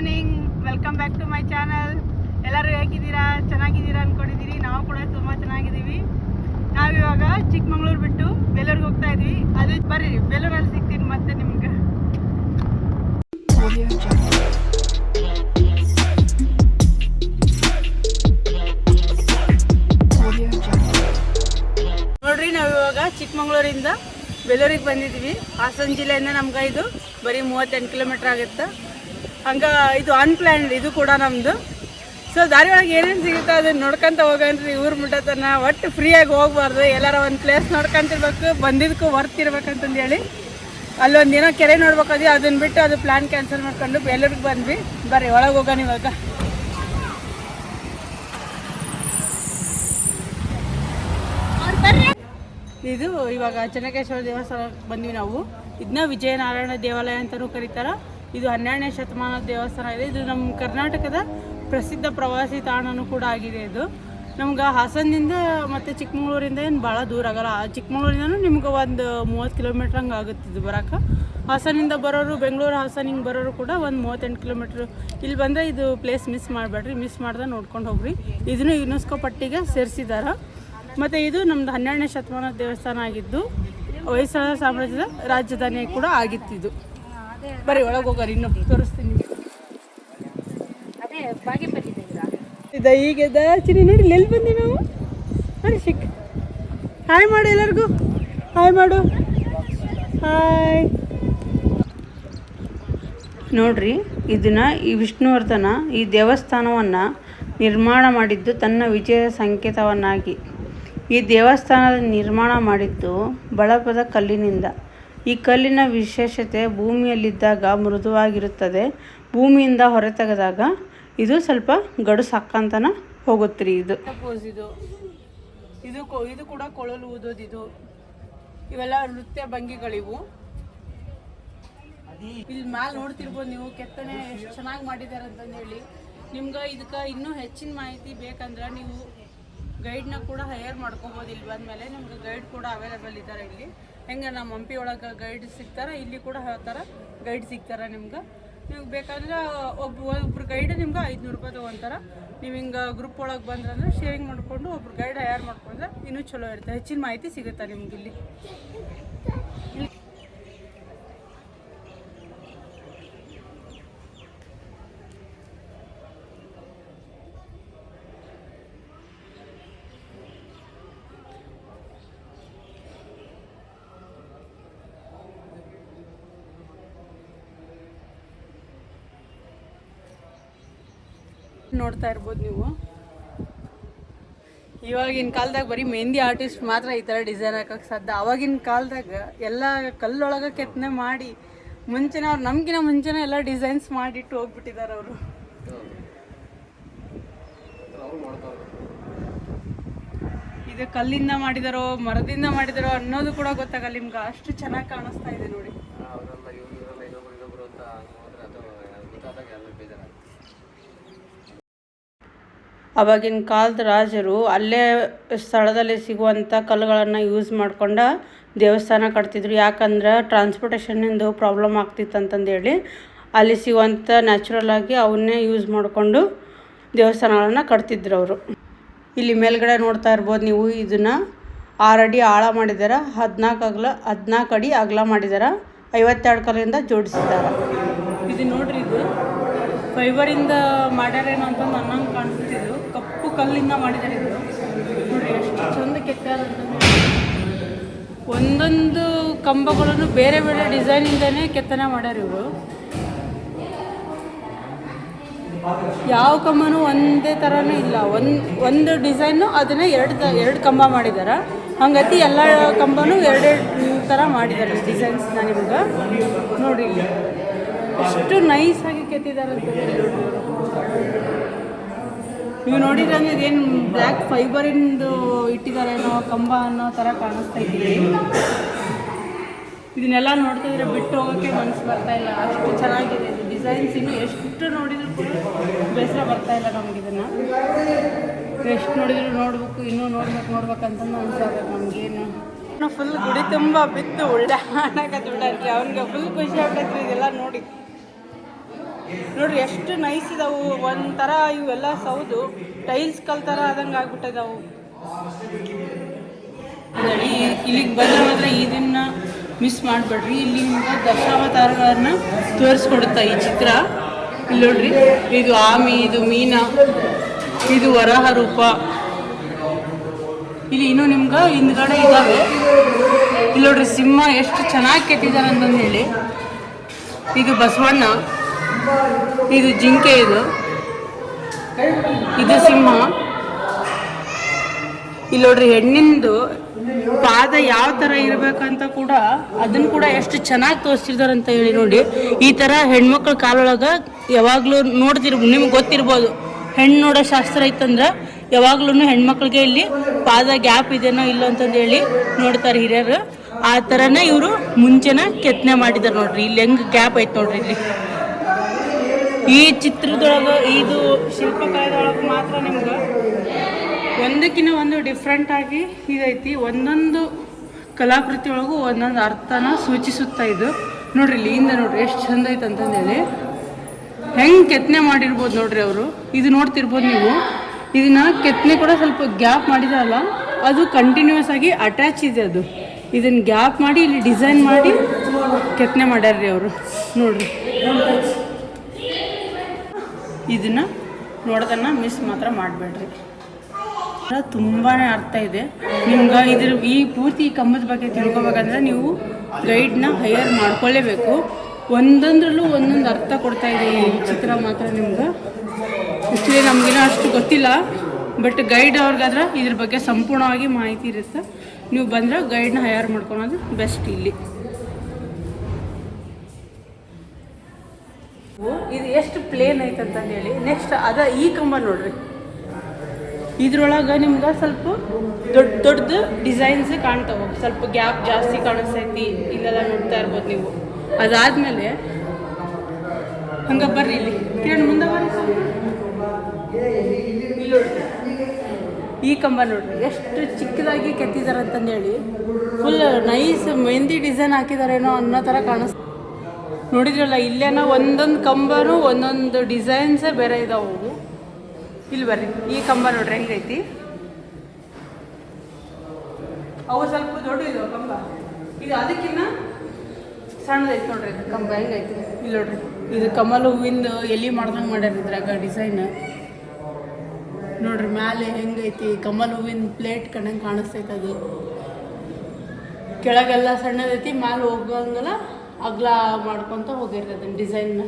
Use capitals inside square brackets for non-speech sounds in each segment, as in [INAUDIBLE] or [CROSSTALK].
Morning welcome back to my channel ಎಲ್ಲರೂ ಹೇಗಿದ್ದೀರಾ? ಚೆನ್ನಾಗಿದ್ದೀರಾ ಅಂದ್ಕೊಂಡಿದ್ದೀರಿ ನಾವು ಕೂಡ ತುಂಬ ಚೆನ್ನಾಗಿದ್ದೀವಿ. ನಾವಿವಾಗ ಚಿಕ್ಕಮಂಗ್ಳೂರು ಬಿಟ್ಟು ಬೇಲೂರಿಗೆ ಹೋಗ್ತಾ ಇದ್ವಿ. ಅದು ಬರ್ರಿ, ಬೇಲೂರಲ್ಲಿ ಸಿಗ್ತೀನಿ ಮತ್ತೆ ನಿಮ್ಗೆ. ನೋಡ್ರಿ ನಾವು ಇವಾಗ ಚಿಕ್ಕಮಂಗ್ಳೂರಿಂದ ಬೇಲೂರಿಗೆ ಬಂದಿದ್ವಿ ಹಾಸನ ಜಿಲ್ಲೆಯಿಂದ ನಮ್ಗೆ ಇದು ಬರೀ ಮೂವತ್ತೆಂಟು ಕಿಲೋಮೀಟ್ರ್ ಆಗುತ್ತೆ. ಹಂಗ ಇದು ಅನ್ಪ್ಲ್ಯಾನ್ಡ್ ಇದು ಕೂಡ ನಮ್ಮದು ಸೊ ದಾರಿ ಒಳಗೆ ಏನೇನು ಸಿಗುತ್ತೆ ಅದನ್ನ ನೋಡ್ಕೊಂತ ಹೋಗನ್ರಿ ಊರು ಮುಟ್ಟತನ ಒಟ್ಟು ಫ್ರೀಯಾಗಿ ಹೋಗ್ಬಾರ್ದು. ಎಲ್ಲಾರ ಒಂದು ಪ್ಲೇಸ್ ನೋಡ್ಕೊಂತಿರ್ಬೇಕು ಬಂದಿದ್ದಕ್ಕೂ ವರ್ತ್ ಇರ್ಬೇಕಂತಂದು ಹೇಳಿ. ಅಲ್ಲೊಂದು ಏನೋ ಕೆರೆ ನೋಡ್ಬೇಕಾದ್ವಿ ಅದನ್ನ ಬಿಟ್ಟು ಅದು ಪ್ಲ್ಯಾನ್ ಕ್ಯಾನ್ಸಲ್ ಮಾಡ್ಕೊಂಡು ಬೇಲೂರಿಗೆ ಬಂದ್ವಿ. ಬರ್ರಿ ಒಳಗೆ ಹೋಗೋಣ ಇವಾಗ. ಇದು ಇವಾಗ ಚೆನ್ನಕೇಶ್ವರ ದೇವಸ್ಥಾನಕ್ಕೆ ಬಂದ್ವಿ ನಾವು. ಇದನ್ನ ವಿಜಯನಾರಾಯಣ ದೇವಾಲಯ ಅಂತಲೂ ಕರೀತಾರ. ಇದು ಹನ್ನೆರಡನೇ ಶತಮಾನದ ದೇವಸ್ಥಾನ ಇದೆ ಇದು ನಮ್ಮ ಕರ್ನಾಟಕದ ಪ್ರಸಿದ್ಧ ಪ್ರವಾಸಿ ತಾಣನೂ ಕೂಡ ಆಗಿದೆ ಇದು. ನಮ್ಗೆ ಹಾಸನದಿಂದ ಮತ್ತು ಚಿಕ್ಕಮಗಳೂರಿಂದ ಏನು ಭಾಳ ದೂರ ಆಗಲ್ಲ. ಚಿಕ್ಕಮಗಳೂರಿಂದನೂ ನಿಮ್ಗೆ ಒಂದು ಮೂವತ್ತು ಕಿಲೋಮೀಟ್ರ್ ಹಂಗೆ ಆಗುತ್ತೆ ಇದು ಬರೋಕೆ. ಹಾಸನಿಂದ ಬರೋರು, ಬೆಂಗಳೂರು ಹಾಸನ ಹಿಂಗೆ ಬರೋರು ಕೂಡ ಒಂದು ಮೂವತ್ತೆಂಟು ಕಿಲೋಮೀಟ್ರ್. ಇಲ್ಲಿ ಬಂದರೆ ಇದು ಪ್ಲೇಸ್ ಮಿಸ್ ಮಾಡಬೇಡ್ರಿ. ಮಿಸ್ ಮಾಡ್ದೆ ನೋಡ್ಕೊಂಡು ಹೋಗ್ರಿ. ಇದನ್ನು ಯುನೆಸ್ಕೋ ಪಟ್ಟಿಗೆ ಸೇರಿಸಿದ್ದಾರೆ ಮತ್ತು ಇದು ನಮ್ಮದು ಹನ್ನೆರಡನೇ ಶತಮಾನದ ದೇವಸ್ಥಾನ ಆಗಿದ್ದು, ಹೊಯ್ಸಳ ಸಾಮ್ರಾಜ್ಯದ ರಾಜಧಾನಿ ಕೂಡ ಆಗಿತ್ತು ಇದು. ಬರೀ ಒಳಗೆ ಹೋಗೋರು ಇನ್ನು ತೋರಿಸ್ತೀನಿ ಅದೇ ಬಾಗೇಪಲ್ಲಿ ಇದ ಈಗ ಚಿನಿ ನೋಡಿ ಎಲ್ಲಿ ಬಂದಿ ನಾವು? ಸಿಕ್ ಹಾಯ್ ಮಾಡು ಎಲ್ಲರಿಗೂ. ಹಾಯ್ ಮಾಡು. ಹಾಯ್ ನೋಡ್ರಿ ಇದನ್ನ ಈ ವಿಷ್ಣುವರ್ಧನ ಈ ದೇವಸ್ಥಾನವನ್ನು ನಿರ್ಮಾಣ ಮಾಡಿದ್ದು ತನ್ನ ವಿಜಯ ಸಂಕೇತವನ್ನಾಗಿ. ಈ ದೇವಸ್ಥಾನದ ನಿರ್ಮಾಣ ಮಾಡಿದ್ದು ಬಳಪದ ಕಲ್ಲಿನಿಂದ. ಈ ಕಲ್ಲಿನ ವಿಶೇಷತೆ ಭೂಮಿಯಲ್ಲಿದ್ದಾಗ ಮೃದುವಾಗಿರುತ್ತದೆ. ಭೂಮಿಯಿಂದ ಹೊರತೆಗೆದಾಗ ಇದು ಸ್ವಲ್ಪ ಗಡು ಸಾಕಂತನ ಹೋಗುತ್ತ್ರಿ ಇದು. ಇದು. ಇದು ಇದು ಕೂಡ ಕೊಳಲು ಇದು. ಇವೆಲ್ಲ ನೃತ್ಯ ಭಂಗಿಗಳಿವು. ಇಲ್ಲಿ ಮ್ಯಾಲೆ ನೋಡ್ತಿರ್ಬೋದು ನೀವು, ಕೆತ್ತನೆ ಎಷ್ಟು ಚೆನ್ನಾಗಿ ಮಾಡಿದ್ದಾರೆ ಅಂತಂದು ಹೇಳಿ. ನಿಮ್ಗೆ ಇದಕ್ಕೆ ಇನ್ನೂ ಹೆಚ್ಚಿನ ಮಾಹಿತಿ ಬೇಕಂದ್ರೆ ನೀವು ಗೈಡ್ನ ಕೂಡ ಹೈಯರ್ ಮಾಡ್ಕೋಬೋದು. ಇಲ್ಲಿ ಬಂದಮೇಲೆ ನಿಮ್ಗೆ ಗೈಡ್ ಕೂಡ ಅವೈಲೇಬಲ್ ಇದ್ದಾರೆ ಇಲ್ಲಿ. ಹೆಂಗೆ ನಮ್ಮ ಹಂಪಿ ಒಳಗೆ ಗೈಡ್ ಸಿಗ್ತಾರೆ, ಇಲ್ಲಿ ಕೂಡ ಹೇಳ್ತಾರೆ ಗೈಡ್ ಸಿಗ್ತಾರೆ ನಿಮ್ಗೆ. ನೀವು ಬೇಕಾದ್ರೆ ಒಬ್ಬ ಒಬ್ರು ಗೈಡ್ ನಿಮ್ಗೆ ಐದುನೂರು ರೂಪಾಯಿ ತೊಗೊತಾರೆ. ನೀವು ಹಿಂಗೆ ಗ್ರೂಪ್ ಒಳಗೆ ಬಂದ್ರಂದ್ರೆ ಶೇರಿಂಗ್ ಮಾಡಿಕೊಂಡು ಒಬ್ರು ಗೈಡ್ ಹೈಯರ್ ಮಾಡ್ಕೊಂಡ್ರೆ, ಇನ್ನೂ ಚಲೋ ಇರುತ್ತೆ. ಹೆಚ್ಚಿನ ಮಾಹಿತಿ ಸಿಗುತ್ತೆ ನಿಮ್ಗೆ ಇಲ್ಲಿ ನೋಡ್ತಾ ಇರ್ಬೋದು ನೀವು. ಇವಾಗಿನ ಕಾಲದಾಗ ಬರೀ ಮೆಹಂದಿ ಆರ್ಟಿಸ್ಟ್ ಮಾತ್ರ ಈ ಥರ ಡಿಸೈನ್ ಹಾಕೋಕ್ಕೆ ಸಾಧ್ಯ. ಅವಾಗಿನ ಕಾಲದಾಗ ಎಲ್ಲ ಕಲ್ಲೊಳಗೆ ಕೆತ್ತನೆ ಮಾಡಿ ಮುಂಚೆನ ಅವ್ರು ನಮ್ಗಿನ ಮುಂಚೆನೇ ಎಲ್ಲ ಡಿಸೈನ್ಸ್ ಮಾಡಿಟ್ಟು ಹೋಗ್ಬಿಟ್ಟಿದ್ದಾರೆ ಅವರು. ಇದು ಕಲ್ಲಿಂದ ಮಾಡಿದಾರೋ ಮರದಿಂದ ಮಾಡಿದಾರೋ ಅನ್ನೋದು ಕೂಡ ಗೊತ್ತಾಗಲ್ಲ. ನಿಮ್ಗೆ ಅಷ್ಟು ಚೆನ್ನಾಗಿ ಕಾಣಿಸ್ತಾ ಇದೆ ನೋಡಿ. ಅವಾಗಿನ ಕಾಲದ ರಾಜರು ಅಲ್ಲೇ ಸ್ಥಳದಲ್ಲಿ ಸಿಗುವಂಥ ಕಲ್ಲುಗಳನ್ನು ಯೂಸ್ ಮಾಡ್ಕೊಂಡು ದೇವಸ್ಥಾನ ಕಟ್ತಿದ್ರು. ಯಾಕಂದ್ರೆ ಟ್ರಾನ್ಸ್ಪೋರ್ಟೇಷನಿಂದು ಪ್ರಾಬ್ಲಮ್ ಆಗ್ತಿತ್ತು ಅಂತಂದೇಳಿ ಅಲ್ಲಿ ಸಿಗುವಂಥ ನ್ಯಾಚುರಲ್ ಆಗಿ ಅವನ್ನೇ ಯೂಸ್ ಮಾಡಿಕೊಂಡು ದೇವಸ್ಥಾನಗಳನ್ನು ಕಟ್ತಿದ್ರು ಅವರು. ಇಲ್ಲಿ ಮೇಲ್ಗಡೆ ನೋಡ್ತಾ ಇರ್ಬೋದು ನೀವು ಇದನ್ನು ಆರು ಅಡಿ ಆಳ ಮಾಡಿದ್ದಾರೆ ಹದಿನಾಲ್ಕು ಅಗಲ, ಹದಿನಾಲ್ಕು ಅಡಿ ಅಗಲ ಮಾಡಿದ್ದಾರೆ ಐವತ್ತೆರಡು ಕಲ್ಲಿಂದ ಜೋಡಿಸಿದ್ದಾರೆ ಇದು ನೋಡ್ರಿ ಇದು ಫೈಬರಿಂದ ಮಾಡ್ಯಾರೇನೋ ಅಂತ ನನ್ನ ಕಲ್ಲಿಂದ ಮಾಡಿದ್ದಾರೆ ಇದು ನೋಡಿ ಎಷ್ಟು ಚಂದ ಒಂದೊಂದು ಕಂಬಗಳನ್ನು ಬೇರೆ ಬೇರೆ ಡಿಸೈನಿಂದನೇ ಕೆತ್ತನೆ ಮಾಡ್ಯಾರ ಇವರು. ಯಾವ ಕಂಬನೂ ಒಂದೇ ಥರನೂ ಇಲ್ಲ. ಒಂದು ಒಂದು ಡಿಸೈನು ಅದನ್ನೇ ಎರಡು ಎರಡು ಕಂಬ ಮಾಡಿದ್ದಾರೆ ಹಂಗತಿ ಎಲ್ಲ ಕಂಬನೂ ಎರಡೆರಡು ಥರ ಮಾಡಿದ್ದಾರೆ ನಾನು ನಿಮ್ಗೆ ನೋಡಿ ಎಷ್ಟು ನೈಸಾಗಿ ಕೆತ್ತಿದ್ದಾರೆ ಅಂತ. ನೀವು ನೋಡಿದ್ರೆ ಅಂದ್ರೆ ಇದೇನು ಬ್ಲ್ಯಾಕ್ ಫೈಬರಿಂದು ಇಟ್ಟಿದ್ದಾರೇನೋ ಕಂಬ ಅನ್ನೋ ಥರ ಕಾಣಿಸ್ತಾ ಇದ್ದೀವಿ ಇದನ್ನೆಲ್ಲ ನೋಡ್ತಾ ಇದ್ರೆ ಬಿಟ್ಟು ಹೋಗೋಕ್ಕೆ ಮನಸ್ಸು ಬರ್ತಾ ಇಲ್ಲ. ಅಷ್ಟು ಚೆನ್ನಾಗಿದೆ ಇದು ಡಿಸೈನ್ಸ್ ಇನ್ನು ಎಷ್ಟು ನೋಡಿದ್ರು ಕೂಡ ಬೇಸರ ಬರ್ತಾ ಇಲ್ಲ ನಮ್ಗೆ ಇದನ್ನ. ಎಷ್ಟು ನೋಡಿದ್ರು ನೋಡ್ಬೇಕು, ಇನ್ನೂ ನೋಡ್ಬೇಕು ನೋಡ್ಬೇಕಂತ ಅನ್ಸೋದು ನಮಗೇನು ಫುಲ್ ಗುಡಿ ತುಂಬ ಬಿತ್ತು ಉಳ್ಳಾಡಕತ್ತು ಬಿಡತ್ರಿ ಅವ್ರಿಗೆ ಫುಲ್ ಖುಷಿ ಆಗ್ತೈತ್ರಿ ಇದೆಲ್ಲ ನೋಡಿ. ನೋಡ್ರಿ ಎಷ್ಟು ನೈಸ್ ಇದಾವು. ಒಂಥರ ಇವೆಲ್ಲ ಸೌದು. ಟೈಲ್ಸ್ ಕಲ್ ಥರ ಆದಂಗೆ ಆಗ್ಬಿಟ್ಟಿದಾವು. ಇಲ್ಲಿಗೆ ಬಂದ್ರೆ ಮಾತ್ರ ಇದನ್ನ ಮಿಸ್ ಮಾಡಬೇಡ್ರಿ. ಇಲ್ಲಿ ನಿಮ್ಗೆ ದಶಾವತಾರಗಳನ್ನ ತೋರಿಸ್ಕೊಡುತ್ತಾ ಈ ಚಿತ್ರ. ಇಲ್ಲಿ ನೋಡ್ರಿ, ಇದು ಆಮಿ, ಇದು ಮೀನಾ, ಇದು ವರಾಹ ರೂಪ. ಇಲ್ಲಿ ಇನ್ನು ನಿಮ್ಗೆ ಹಿಂದ್ಗಡೆ ಇದಾವೆ. ಇಲ್ಲಿ ನೋಡ್ರಿ, ಸಿಂಹ ಎಷ್ಟು ಚೆನ್ನಾಗಿ ಕೆತ್ತಿದ್ದಾರೆ ಅಂತಂದು ಹೇಳಿ. ಇದು ಬಸವಣ್ಣ. ಇದು ಜಿಂಕೆ ಇದು. ಇದು ಸಿಂಹ. ಇಲ್ಲಿ ನೋಡ್ರಿ ಹೆಣ್ಣಿಂದು ಪಾದ ಯಾವ ತರ ಇರ್ಬೇಕಂತ ಕೂಡ ಅದನ್ನ ಕೂಡ ಎಷ್ಟು ಚೆನ್ನಾಗಿ ತೋರಿಸಿರ್ತಾರೆ ಅಂತ ಹೇಳಿ ನೋಡಿ. ಈ ತರ ಹೆಣ್ಮಕ್ಳ ಕಾಲೊಳಗ ಯಾವಾಗ್ಲೂ ನೋಡ್ತಿರ್ಬೋದು ನಿಮ್ಗೆ ಗೊತ್ತಿರ್ಬೋದು. ಹೆಣ್ಣು ನೋಡೋ ಶಾಸ್ತ್ರ ಇತ್ತಂದ್ರ ಯಾವಾಗ್ಲೂ ಹೆಣ್ಮಕ್ಳಿಗೆ ಇಲ್ಲಿ ಪಾದ ಗ್ಯಾಪ್ ಇದೇನೋ ಇಲ್ಲೋ ಅಂತಂದು ಹೇಳಿ ನೋಡ್ತಾರೆ ಹಿರಿಯರು. ಆ ಥರನೇ ಇವರು ಮುಂಚೆನ ಕೆತ್ತನೆ ಮಾಡಿದ್ದಾರೆ ನೋಡ್ರಿ. ಇಲ್ಲಿ ಹೆಂಗ್ ಗ್ಯಾಪ್ ಐತೆ ನೋಡ್ರಿ ಇಲ್ಲಿ. ಈ ಚಿತ್ರದೊಳಗೆ ಇದು ಶಿಲ್ಪಕಲೆದೊಳಗೆ ಮಾತ್ರ ನಿಮ್ಗೆ? ಒಂದಕ್ಕಿಂತ ಒಂದು ಡಿಫ್ರೆಂಟ್ ಆಗಿ ಇದೈತಿ. ಒಂದೊಂದು ಕಲಾಕೃತಿ ಒಳಗೂ ಒಂದೊಂದು ಅರ್ಥನ ಸೂಚಿಸುತ್ತಾ ಇದು. ನೋಡ್ರಿ ಇಲ್ಲಿ ಹಿಂದೆ ನೋಡ್ರಿ, ಎಷ್ಟು ಚಂದ ಐತೆ ಅಂತಂದೇಳಿ. ಹೆಂಗೆ ಕೆತ್ತನೆ ಮಾಡಿರ್ಬೋದು ನೋಡ್ರಿ ಅವರು? ಇದು ನೋಡ್ತಿರ್ಬೋದು ನೀವು. ಇದನ್ನ ಕೆತ್ತನೆ ಕೂಡ ಸ್ವಲ್ಪ ಗ್ಯಾಪ್ ಮಾಡಿದಲ್ಲ ಅದು ಕಂಟಿನ್ಯೂಸ್ ಆಗಿ ಅಟ್ಯಾಚ್ ಇದೆ ಅದು. ಇದನ್ನ ಗ್ಯಾಪ್ ಮಾಡಿ, ಇಲ್ಲಿ ಡಿಸೈನ್ ಮಾಡಿ ಕೆತ್ತನೆ ಮಾಡ್ಯಾರ್ರಿ ಅವರು. ನೋಡ್ರಿ. ಇದನ್ನ ನೋಡೋದನ್ನ ಮಿಸ್ ಮಾತ್ರ ಮಾಡಬೇಡ್ರಿ. ತುಂಬಾ ಅರ್ಥ ಇದೆ. ನಿಮ್ಗೆ ಇದ್ರ ಈ ಪೂರ್ತಿ ಕಂಬದ ಬಗ್ಗೆ ತಿಳ್ಕೊಬೇಕಂದ್ರೆ ನೀವು ಗೈಡ್ನ ಹೈಯರ್ ಮಾಡ್ಕೊಳ್ಳೇಬೇಕು ಒಂದೊಂದ್ರಲ್ಲೂ ಒಂದೊಂದು ಅರ್ಥ ಕೊಡ್ತಾ ಇದೆ ಈ ಚಿತ್ರ ಮಾತ್ರ ನಿಮ್ಗೆ. ಆ್ಯಕ್ಚುಲಿ ನಮಗಿನ ಅಷ್ಟು ಗೊತ್ತಿಲ್ಲ ಬಟ್ ಗೈಡ್ ಅವ್ರಿಗಾದ್ರೆ ಇದ್ರ ಬಗ್ಗೆ ಸಂಪೂರ್ಣವಾಗಿ ಮಾಹಿತಿ ಇರುತ್ತೆ. ನೀವು ಬಂದರೆ ಗೈಡ್ನ ಹೈಯರ್ ಮಾಡ್ಕೊಳೋದು ಬೆಸ್ಟ್ ಇಲ್ಲಿ. ಇದು ಎಷ್ಟು ಪ್ಲೇನ್ ಐತೆ ಅಂತಂದು ಹೇಳಿ. ನೆಕ್ಸ್ಟ್ ಅದ ಈ ಕಂಬ ನೋಡ್ರಿ. ಇದ್ರೊಳಗೆ ನಿಮ್ಗೆ ಸ್ವಲ್ಪ ದೊಡ್ಡ ದೊಡ್ಡದು ಡಿಸೈನ್ಸ್ ಕಾಣ್ತಾವ. ಸ್ವಲ್ಪ ಗ್ಯಾಪ್ ಜಾಸ್ತಿ ಕಾಣಿಸ್ತೈತಿ, ಇಲ್ಲೆಲ್ಲ ನೋಡ್ತಾ ಇರ್ಬೋದು ನೀವು. ಅದಾದ್ಮೇಲೆ ಹಂಗ ಬರ್ರಿ ಇಲ್ಲಿ. ಕಿರಣ್, ಮುಂದೆ ಬರ್ರಿ ಈ ಕಂಬ ನೋಡ್ರಿ. ಎಷ್ಟು ಚಿಕ್ಕದಾಗಿ ಕೆತ್ತಿದ್ದಾರೆ ಅಂತಂದೇಳಿ ಫುಲ್ ನೈಸ್ ಮೆಹಂದಿ ಡಿಸೈನ್ ಹಾಕಿದಾರೇನೋ ಅನ್ನೋ ಥರ ಕಾಣಿಸ್ ನೋಡಿದ್ರಲ್ಲ ಇಲ್ಲೇನೋ ಒಂದೊಂದು ಕಂಬನೂ ಒಂದೊಂದು ಡಿಸೈನ್ಸೇ ಬೇರೆ ಇದಾವೆ ಅವು. ಇಲ್ಲಿ ಬರ್ರಿ ಈ ಕಂಬ ನೋಡ್ರಿ ಹೆಂಗೈತಿ? ಅವು ಸ್ವಲ್ಪ ದೊಡ್ಡ ಇದಾವೆ ಕಂಬ. ಇದು ಅದಕ್ಕಿನ್ನ ಸಣ್ಣದೈತಿ ನೋಡ್ರಿ ಇದು. ಕಂಬ ಹೆಂಗೈತಿ? ಇಲ್ಲಿ ನೋಡ್ರಿ ಇದು ಕಮಲ ಹೂವಿಂದ ಎಲ್ಲಿ ಮಾಡ್ದಂಗೆ ಮಾಡ್ಯಾರ ಇದ್ರಾಗ ಡಿಸೈನ್ ನೋಡ್ರಿ ಮ್ಯಾಲೆ ಹೆಂಗೈತಿ? ಕಮಲ್ ಹೂವಿನ ಪ್ಲೇಟ್ ಕಣ್ಣಂಗೆ ಕಾಣಿಸ್ತೈತೆ ಅದು. ಕೆಳಗೆಲ್ಲ ಸಣ್ಣದೈತಿ ಮ್ಯಾಲೆ ಹೋಗಂಗೆಲ್ಲ ಅಗ್ಲ ಮಾಡ್ಕೊತ ಹೋಗಿರ್ತದೆ ಡಿಸೈನ್ನ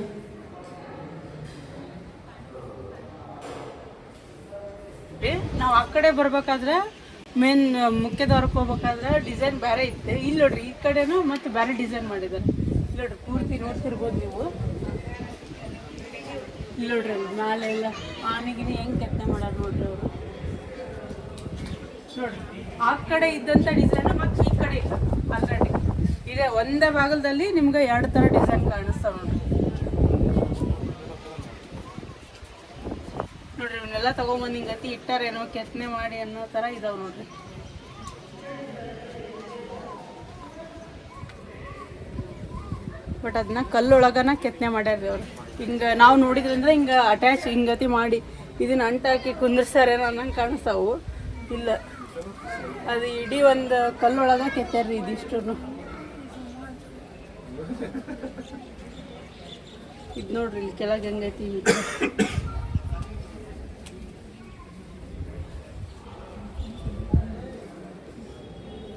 ನಾವು ಆ ಕಡೆ ಬರ್ಬೇಕಾದ್ರೆ ಮೇನ್ ಮುಖ್ಯ ದ್ವಾರಕ್ಕೆ ಹೋಗ್ಬೇಕಾದ್ರೆ ಡಿಸೈನ್ ಬೇರೆ ಇತ್ತು. ಇಲ್ಲಿ ನೋಡ್ರಿ, ಈ ಕಡೆನೂ ಮತ್ತೆ ಬೇರೆ ಡಿಸೈನ್ ಮಾಡಿದ್ದಾರೆ ನೋಡ್ರಿ, ಪೂರ್ತಿ ನೋಡ್ತಿರ್ಬೋದು ನೀವು. ಇಲ್ಲಿ ನೋಡ್ರಿ ಮ್ಯಾಲೆ ಎಲ್ಲ ಆನೆಗಿನಿ ಹೆಂಗೆ ಕೆತ್ತನೆ ಮಾಡೋರು ನೋಡ್ರಿ ಅವರು. ನೋಡ್ರಿ, ಆ ಕಡೆ ಇದ್ದಂಥ ಡಿಸೈನ್ ಮತ್ತೆ ಈ ಕಡೆ ಇಲ್ಲ. ಆಲ್ರೆಡಿ ಇದೆ, ಒಂದೇ ಭಾಗದಲ್ಲಿ ನಿಮ್ಗೆ ಎರಡು ಥರ ಡಿಸೈನ್ ಕಾಣಿಸ್ತಾವ ನೋಡ್ರಿ ನೋಡ್ರಿ, ಇವನ್ನೆಲ್ಲ ತಗೊಂಬಂದು ಹಿಂಗೆ ಅತಿ ಇಟ್ಟಾರೇನೋ ಕೆತ್ತನೆ ಮಾಡಿ ಅನ್ನೋ ಥರ ಇದಾವೆ ನೋಡ್ರಿ. ಬಟ್ ಅದನ್ನ ಕಲ್ಲೊಳಗನ ಕೆತ್ತನೆ ಮಾಡ್ಯಾರ್ರಿ ಅವ್ರು. ಹಿಂಗೆ ನಾವು ನೋಡಿದ್ರಂದ್ರೆ ಹಿಂಗೆ ಅಟ್ಯಾಚ್ ಹಿಂಗತಿ ಮಾಡಿ ಇದನ್ನ ಅಂಟಾಕಿ ಕುಂದ್ರಸ್ಯಾರೇನೋ ಅನ್ನಂಗೆ ಕಾಣಿಸ್ತಾವು. ಇಲ್ಲ. ಅದು ಇಡೀ ಒಂದು ಕಲ್ಲೊಳಗ ಕೆತ್ತಾರ್ರಿ ಇದಿಷ್ಟು ಇದು ನೋಡ್ರಿ, ಇಲ್ಲಿ ಕೆಳಗೆ ಹೆಂಗೈತಿ.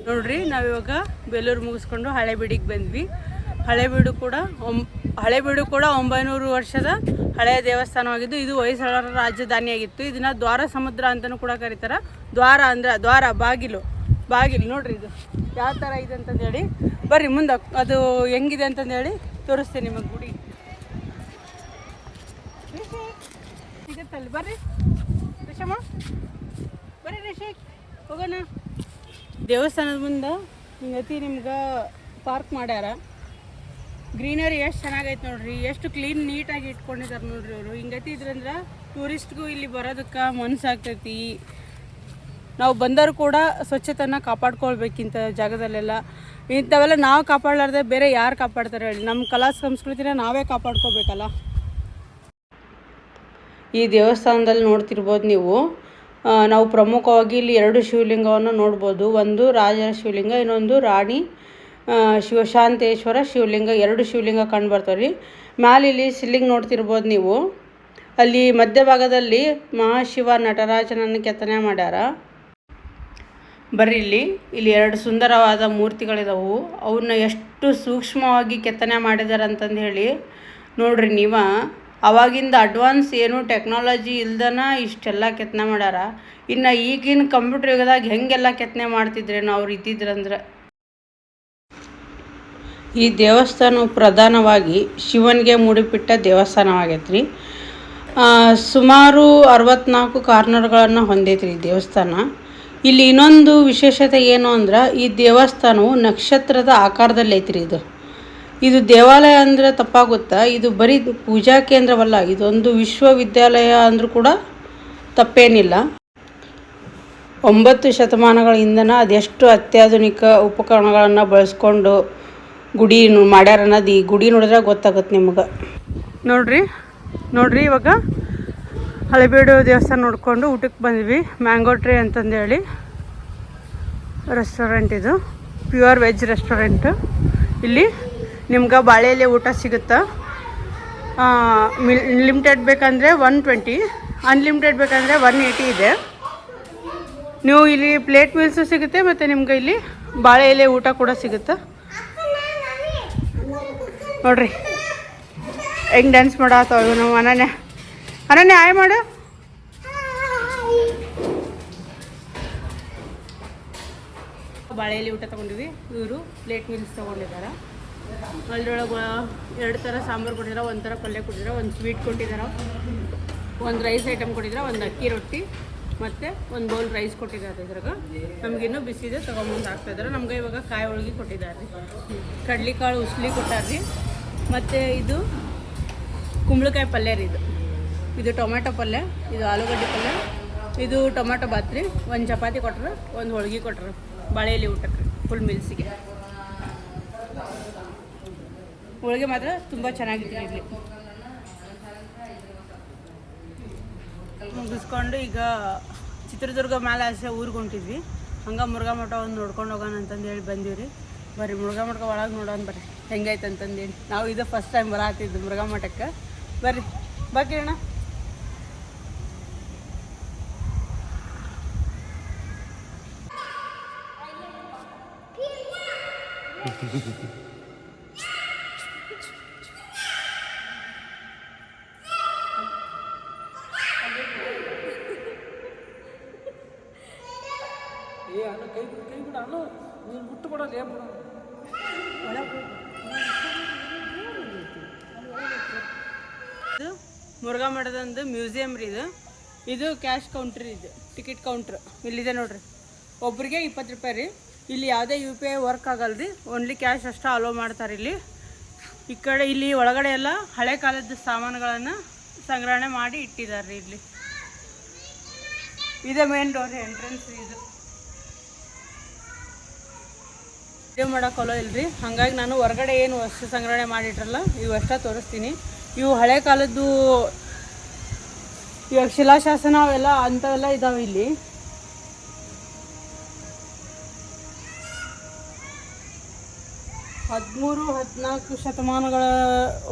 ನೋಡ್ರಿ, ನಾವಿವಾಗ ಬೇಲೂರು ಮುಗಿಸ್ಕೊಂಡು ಹಳೆಬೀಡಿಗೆ ಬಂದ್ವಿ. ಹಳೆಬೀಡು ಕೂಡ ಒಂ, ಹಳೆಬೀಡು ಕೂಡ ಒಂಬೈನೂರು ವರ್ಷದ ಹಳೆಯ ದೇವಸ್ಥಾನವಾಗಿದ್ದು, ಇದು ಹೊಯ್ಸಳರ ರಾಜಧಾನಿಯಾಗಿತ್ತು. ಇದನ್ನ ದ್ವಾರ ಸಮುದ್ರ ಅಂತಲೂ ಕೂಡ ಕರೀತಾರ. ದ್ವಾರ ಅಂದ್ರೆ, ದ್ವಾರ, ಬಾಗಿಲು. ಬಾಗಿಲು, ನೋಡ್ರಿ ಇದು. ಯಾವ ಥರ ಇದೆ ಅಂತಂದೇಳಿ. ಬರ್ರಿ, ಮುಂದೆ ಅದು ಹೆಂಗಿದೆ ಅಂತಂದೇಳಿ ತೋರಿಸ್ತೀನಿ ನಿಮಗೆ ಗುಡಿ. ಸಿಗತ್ತಲ್ಲಿ ಬರ್ರಿ. ರಿಷಮ್ಮ. ಬರ್ರಿ ರಿಷಿಕ್ ಹೋಗೋಣ. ದೇವಸ್ಥಾನದ ಮುಂದೆ ಹಿಂಗತಿ ನಿಮ್ಗೆ ಪಾರ್ಕ್ ಮಾಡ್ಯಾರ. ಗ್ರೀನರಿ ಎಷ್ಟು ಚೆನ್ನಾಗೈತೆ ನೋಡ್ರಿ. ಎಷ್ಟು ಕ್ಲೀನ್ ನೀಟಾಗಿ ಇಟ್ಕೊಂಡಿದ್ದಾರೆ ನೋಡ್ರಿ ಅವರು. ಹಿಂಗತಿ ಇದ್ರಂದ್ರೆ ಟೂರಿಸ್ಟ್ಗೂ ಇಲ್ಲಿ ಬರೋದಕ್ಕೆ ಮನಸ್ಸಾಗ್ತೈತಿ ನಾವು ಬಂದರೂ ಕೂಡ ಸ್ವಚ್ಛತೆನ ಕಾಪಾಡ್ಕೊಳ್ಬೇಕಿಂತ ಜಾಗದಲ್ಲೆಲ್ಲ. ಇಂಥವೆಲ್ಲ ನಾವು ಕಾಪಾಡಲಾರ್ದೆ ಬೇರೆ ಯಾರು ಕಾಪಾಡ್ತಾರೆ ಹೇಳಿ. ನಮ್ಮ ಕಲಾ ಸಂಸ್ಕೃತಿನ ನಾವೇ ಕಾಪಾಡ್ಕೋಬೇಕಲ್ಲ. ಈ ದೇವಸ್ಥಾನದಲ್ಲಿ ನೋಡ್ತಿರ್ಬೋದು ನೀವು. ನಾವು ಪ್ರಮುಖವಾಗಿ ಇಲ್ಲಿ ಎರಡು ಶಿವಲಿಂಗವನ್ನು ನೋಡ್ಬೋದು. ಒಂದು ರಾಜರ ಶಿವಲಿಂಗ, ಇನ್ನೊಂದು ರಾಣಿ ಶಿವಶಾಂತೇಶ್ವರ ಶಿವಲಿಂಗ. ಎರಡು ಶಿವಲಿಂಗ ಕಂಡು ಬರ್ತವೆ ರೀ. ಮ್ಯಾಲೆ ಇಲ್ಲಿ ಶಿವಲಿಂಗ ನೋಡ್ತಿರ್ಬೋದು ನೀವು. ಅಲ್ಲಿ ಮಧ್ಯಭಾಗದಲ್ಲಿ ಮಹಾಶಿವ ನಟರಾಜನನ್ನು ಕೆತ್ತನೆ ಮಾಡ್ಯಾರ. ಬರ್ರಿ ಇಲ್ಲಿ. ಇಲ್ಲಿ ಎರಡು ಸುಂದರವಾದ ಮೂರ್ತಿಗಳಿದಾವು. ಅವನ್ನ ಎಷ್ಟು ಸೂಕ್ಷ್ಮವಾಗಿ ಕೆತ್ತನೆ ಮಾಡಿದ್ದಾರೆ ಅಂತಂದು ಹೇಳಿ ನೋಡ್ರಿ ನೀವ. ಅವಾಗಿಂದ ಅಡ್ವಾನ್ಸ್ ಏನು ಟೆಕ್ನಾಲಜಿ ಇಲ್ದನ ಇಷ್ಟೆಲ್ಲ ಕೆತ್ತನೆ ಮಾಡ್ಯಾರ. ಇನ್ನು ಈಗಿನ ಕಂಪ್ಯೂಟರ್ ಯುಗದಾಗ ಹೆಂಗೆಲ್ಲ ಕೆತ್ತನೆ ಮಾಡ್ತಿದ್ರೇನು ಅವ್ರು ಇದ್ದಿದ್ರಂದ್ರೆ. ಈ ದೇವಸ್ಥಾನವು ಪ್ರಧಾನವಾಗಿ ಶಿವನಿಗೆ ಮುಡಿಪಿಟ್ಟ ದೇವಸ್ಥಾನವಾಗೈತೆ ರೀ ಸುಮಾರು ಅರವತ್ನಾಲ್ಕು ಕಾರ್ನರ್ಗಳನ್ನು ಹೊಂದೈತೆ ರೀ ದೇವಸ್ಥಾನ. ಇಲ್ಲಿ ಇನ್ನೊಂದು ವಿಶೇಷತೆ ಏನು ಅಂದ್ರೆ ಈ ದೇವಸ್ಥಾನವು ನಕ್ಷತ್ರದ ಆಕಾರದಲ್ಲಿ ಐತ್ರಿ ಇದು. ಇದು ದೇವಾಲಯ ಅಂದರೆ ತಪ್ಪಾಗುತ್ತಾ? ಇದು ಬರೀ ಪೂಜಾ ಕೇಂದ್ರವಲ್ಲ, ಇದೊಂದು ವಿಶ್ವವಿದ್ಯಾಲಯ ಅಂದರೂ ಕೂಡ ತಪ್ಪೇನಿಲ್ಲ. ಒಂಬತ್ತು ಶತಮಾನಗಳಿಂದನ ಅದೆಷ್ಟು ಅತ್ಯಾಧುನಿಕ ಉಪಕರಣಗಳನ್ನು ಬಳಸ್ಕೊಂಡು ಗುಡಿ ಮಾಡ್ಯಾರ ಅನ್ನೋದು ಈ ಗುಡಿ ನೋಡಿದ್ರೆ ಗೊತ್ತಾಗುತ್ತೆ ನಿಮ್ಗೆ. ನೋಡ್ರಿ ನೋಡ್ರಿ ಇವಾಗ ಹಳೆಬೀಡು ದೇವಸ್ಥಾನ ನೋಡಿಕೊಂಡು ಊಟಕ್ಕೆ ಬಂದ್ವಿ. ಮ್ಯಾಂಗೋ ಟ್ರೇ ಅಂತಂದೇಳಿ ರೆಸ್ಟೋರೆಂಟ್ ಇದು. ಪ್ಯೂರ್ ವೆಜ್ ರೆಸ್ಟೋರೆಂಟು ಇಲ್ಲಿ ನಿಮ್ಗೆ ಬಾಳೆಯಲ್ಲಿ ಊಟ ಸಿಗುತ್ತಾ? ಲಿಮಿಟೆಡ್ ಬೇಕಂದರೆ ಒನ್ ಟ್ವೆಂಟಿ ಅನ್ಲಿಮಿಟೆಡ್ ಬೇಕಂದರೆ ಒನ್ ಏಯ್ಟಿ ಇದೆ. ನೀವು ಇಲ್ಲಿ ಪ್ಲೇಟ್ ಮೀಲ್ಸು ಸಿಗುತ್ತೆ ಮತ್ತು ನಿಮ್ಗೆ ಇಲ್ಲಿ ಬಾಳೆ ಎಲೆ ಊಟ ಕೂಡ ಸಿಗುತ್ತೆ? ನೋಡ್ರಿ. ಹೆಂಗೆ ಡ್ಯಾನ್ಸ್ ಮಾಡತ್ತಾವ ನಾವು ಅನನ್ಯ. ಅನನ್ಯ ಆಯ್ ಮಾಡು. ಬಾಳೆಯಲ್ಲಿ ಊಟ ತೊಗೊಂಡಿವಿ. ಇವರು ಪ್ಲೇಟ್ ಮೀಲ್ಸ್ ತೊಗೊಂಡಿದ್ದಾರೆ ಅದ್ರೊಳಗೆ ಎರಡು ಥರ ಸಾಂಬಾರು ಕೊಟ್ಟಿದ್ದಾರೆ ಒಂದು ಪಲ್ಯ ಕೊಟ್ಟಿದ್ದಾರೆ ಒಂದು ಸ್ವೀಟ್ ಕೊಟ್ಟಿದ್ದಾರೆ ಒಂದು ರೈಸ್ ಐಟಮ್ ಕೊಟ್ಟಿದ್ದಾರೆ ಒಂದು ಅಕ್ಕಿ ರೊಟ್ಟಿ ಮತ್ತು ಒಂದು ಬೌಲ್ ರೈಸ್ ಕೊಟ್ಟಿದ್ದಾರೆ ಇದ್ರಾಗ. ನಮಗಿನ್ನೂ ಬಿಸಿದೆ ತೊಗೊಂಬಂದು ಹಾಕ್ತಾಯಿದ್ದಾರೆ ನಮ್ಗೆ ಇವಾಗ ಕಾಯಿ ಹೋಳಿಗೆ ಕೊಟ್ಟಿದ್ದಾರೆ. ಕಡ್ಲಿಕಾಳು ಉಸ್ಲಿ ಕೊಟ್ಟಾರ್ರಿ. ಮತ್ತು ಇದು ಕುಂಬಳಕಾಯಿ ಪಲ್ಯ ರೀ ಇದು. ಇದು ಟೊಮೆಟೊ ಪಲ್ಯ, ಇದು ಆಲೂಗಡ್ಡೆ ಪಲ್ಯ, ಇದು ಟೊಮೆಟೊ ಬಾತ್ರಿ, ಒಂದು ಚಪಾತಿ ಕೊಟ್ಟರು ಒಂದು ಹೋಳಿಗೆ ಕೊಟ್ಟರು ಬಾಳೆಯಲ್ಲಿ ಊಟಕ್ಕೆ ಫುಲ್ ಮಿಲ್ಸಿಗೆ ಹೋಳಿಗೆ ಮಾತ್ರ ತುಂಬ ಚೆನ್ನಾಗಿತ್ತು ಇಲ್ಲಿ ಮುಗಿಸ್ಕೊಂಡು ಈಗ ಚಿತ್ರದುರ್ಗ ಮೇಲೆ ಆಸೆ ಊರಿಗೆ ಹೊಂಟಿದ್ವಿ. ಹಂಗೆ ಮುರುಘಾ ಮಠ ಒಂದು ನೋಡ್ಕೊಂಡು ಹೋಗೋಣ ಅಂತಂದು ಹೇಳಿ ಬಂದೀವಿ ರೀ ಬರ್ರಿ ಮುರುಘಾ ಮಠ ಒಳಗೆ ನೋಡೋಣ ಬರ್ರಿ. ಹೆಂಗೈತೆ ಅಂತಂದೇಳಿ ನಾವು ಇದು ಫಸ್ಟ್ ಟೈಮ್ ಬರತ್ತಿದ್ದು ಮುರುಘಾ ಮಠಕ್ಕೆ. ಬರ್ರಿ. [LAUGHS] ಬಾ ಬಿಡು ಇದು ಮುರುಘಾ ಮಠದೊಂದು ಮ್ಯೂಸಿಯಂ ರೀ ಇದು. ಇದು ಕ್ಯಾಶ್ ಕೌಂಟ್ರ್ ಇದು, ಟಿಕೆಟ್ ಕೌಂಟ್ರ್. ಇಲ್ಲಿದೆ ನೋಡ್ರಿ. ಒಬ್ರಿಗೆ ಇಪ್ಪತ್ತು ರೂಪಾಯಿ ರೀ. ಇಲ್ಲಿ ಯಾವುದೇ ಯು ಪಿ ಐ ವರ್ಕ್ ಆಗಲ್ಲ ಓನ್ಲಿ ಕ್ಯಾಶ್ ಅಷ್ಟೇ ಅಲೋ ಮಾಡ್ತಾರೆ ಇಲ್ಲಿ. ಈ ಕಡೆ ಇಲ್ಲಿ ಒಳಗಡೆ ಎಲ್ಲ ಹಳೆ ಕಾಲದ ಸಾಮಾನುಗಳನ್ನು ಸಂಗ್ರಹಣೆ ಮಾಡಿ ಇಟ್ಟಿದ್ದಾರೆ ರೀ ಇಲ್ಲಿ. ಇದೆ ಮೇನ್ ಡೋರ್ ಎಂಟ್ರೆನ್ಸ್ ಇದು. ವಿಡಿಯೋ ಮಾಡೋಕ್ಕಲ್ಲೋ ಇಲ್ರಿ. ಹಾಗಾಗಿ ನಾನು ಹೊರಗಡೆ ಏನು ವಸ್ತು ಸಂಗ್ರಹಣೆ ಮಾಡಿಟ್ರಲ್ಲ, ಇವು ಅಷ್ಟೇ ತೋರಿಸ್ತೀನಿ. ಇವು ಹಳೆ ಕಾಲದ್ದು ಇವಾಗ ಶಿಲಾಶಾಸನ ಅವೆಲ್ಲ ಅಂಥವೆಲ್ಲ ಇದಾವೆ ಇಲ್ಲಿ. ಹದಿಮೂರು, ಹದಿನಾಲ್ಕು ಶತಮಾನಗಳ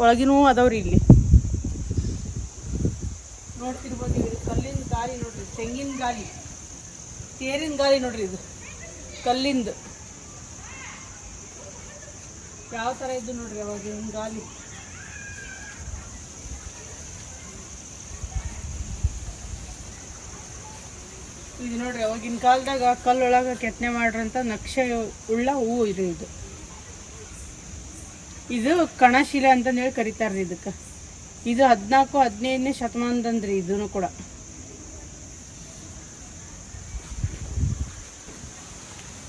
ಒಳಗಿನೂ ಅದಾವ್ರಿ ಇಲ್ಲಿ. ನೋಡ್ತಿರ್ಬೋದು ಇದು ಕಲ್ಲಿನ ಗಾಲಿ ನೋಡ್ರಿ. ತೆಂಗಿನ ಗಾಲಿ ತೇರಿನ ಗಾಲಿ ನೋಡ್ರಿ ಇದು. ಕಲ್ಲಿಂದು. ಯಾವ ಥರ ಇದ್ದು ನೋಡ್ರಿ ಅವಾಗಿನ ಗಾಲಿ ಇದು ನೋಡ್ರಿ ಅವಾಗಿನ ಕಾಲದಾಗ ಕಲ್ಲೊಳಗ ಕೆತ್ತನೆ ಮಾಡ್ರಂತ ನಕ್ಷೆ ಉಳ್ಳ ಹೂವು ಇದು ಇದು. ಇದು ಕಣಶಿಲೆ ಅಂತಂದೇಳಿ ಕರೀತಾರ್ರಿ ಇದಕ್ಕೆ. ಇದು ಹದಿನಾಲ್ಕು, ಹದಿನೈದನೇ ಶತಮಾನದಂದ್ರಿ ಇದನ್ನು ಕೂಡ.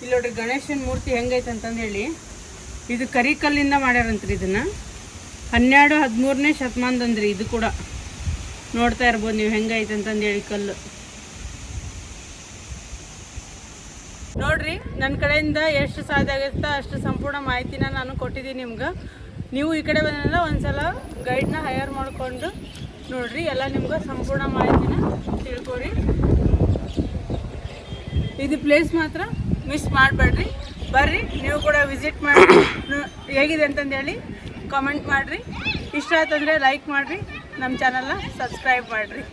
ಇಲ್ಲಿ ನೋಡ್ರಿ ಗಣೇಶನ ಮೂರ್ತಿ ಹೆಂಗೈತೆ ಅಂತಂದು ಹೇಳಿ ಇದು ಕರಿಕಲ್ಲಿಂದ ಮಾಡ್ಯಾರಂತ್ರಿ ಇದನ್ನ. ಹನ್ನೆರಡು, ಹದಿಮೂರನೇ ಶತಮಾನದಂದ್ರಿ ಇದು ಕೂಡ. ನೋಡ್ತಾ ಇರ್ಬೋದು ನೀವು ಹೆಂಗೈತೆ ಅಂತಂದು ಹೇಳಿ ಕಲ್ಲು. ನೋಡ್ರಿ ನನ್ನ ಕಡೆಯಿಂದ ಎಷ್ಟು ಸಾಧ್ಯ ಆಗುತ್ತೆ ಅಷ್ಟು ಸಂಪೂರ್ಣ ಮಾಹಿತಿನ ನಾನು ಕೊಟ್ಟಿದ್ದೀನಿ ನಿಮ್ಗೆ. ನೀವು ಈ ಕಡೆ ಬಂದ್ರೆ ಒಂದ್ಸಲ ಗೈಡ್ನ ಹೈಯರ್ ಮಾಡಿಕೊಂಡು ನೋಡ್ರಿ, ಎಲ್ಲ ನಿಮ್ಗೆ ಸಂಪೂರ್ಣ ಮಾಹಿತಿನ ತಿಳ್ಕೊರಿ. ಇದು ಪ್ಲೇಸ್ ಮಾತ್ರ ಮಿಸ್ ಮಾಡಬೇಡ್ರಿ. ಬರ್ರಿ, ನೀವು ಕೂಡ ವಿಸಿಟ್ ಮಾಡಿ. ಹೇಗಿದೆ ಅಂತಂದು ಹೇಳಿ ಕಾಮೆಂಟ್ ಮಾಡಿರಿ. ಇಷ್ಟ ಆಯ್ತಂದರೆ ಲೈಕ್ ಮಾಡಿರಿ. ನಮ್ಮ ಚಾನಲ್ನ ಸಬ್ಸ್ಕ್ರೈಬ್ ಮಾಡಿರಿ.